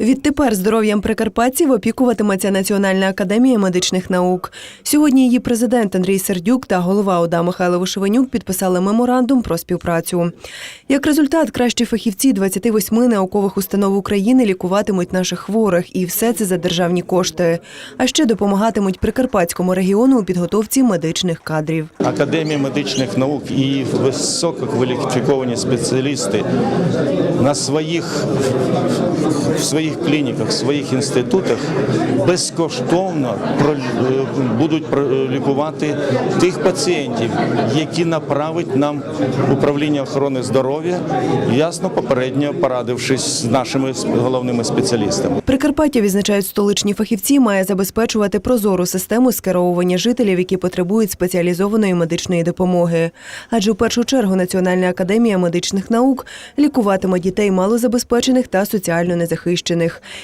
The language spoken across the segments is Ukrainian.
Відтепер здоров'ям прикарпатців опікуватиметься Національна академія медичних наук. Сьогодні її президент Андрій Сердюк та голова ОДА Михайло Вишевенюк підписали меморандум про співпрацю. Як результат, кращі фахівці 28 наукових установ України лікуватимуть наших хворих, і все це за державні кошти. А ще допомагатимуть прикарпатському регіону у підготовці медичних кадрів. Академія медичних наук і висококваліфіковані спеціалісти на своїх, в своїх клініках, в своїх інститутах безкоштовно е, будуть про- лікувати тих пацієнтів, які направить нам управління охорони здоров'я, ясно попередньо порадившись з нашими головними спеціалістами. Прикарпаття відзначають столичні фахівці, має забезпечувати прозору систему скеровування жителів, які потребують спеціалізованої медичної допомоги. Адже в першу чергу Національна академія медичних наук лікуватиме дітей малозабезпечених та соціально незахищених.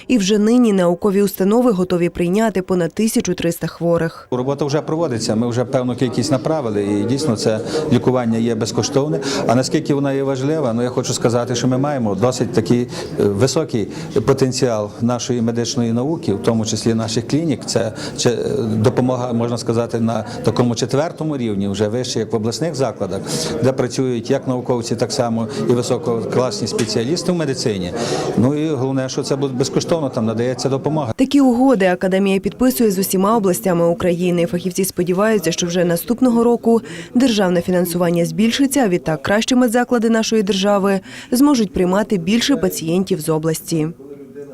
І вже нині наукові установи готові прийняти понад 1300 хворих. Робота вже проводиться. Ми вже певну кількість направили, і дійсно це лікування є безкоштовне. А наскільки вона є важлива, ну я хочу сказати, що ми маємо досить такий е, високий потенціал нашої медичної науки, в тому числі наших клінік. Це е, допомога, можна сказати, на такому четвертому рівні, вже вище, як в обласних закладах, де працюють як науковці, так само і висококласні спеціалісти в медицині. Ну і головне, що це буде безкоштовно, там надається допомога. Такі угоди академія підписує з усіма областями України. Фахівці сподіваються, що вже наступного року державне фінансування збільшиться. а Відтак кращі медзаклади нашої держави зможуть приймати більше пацієнтів з області.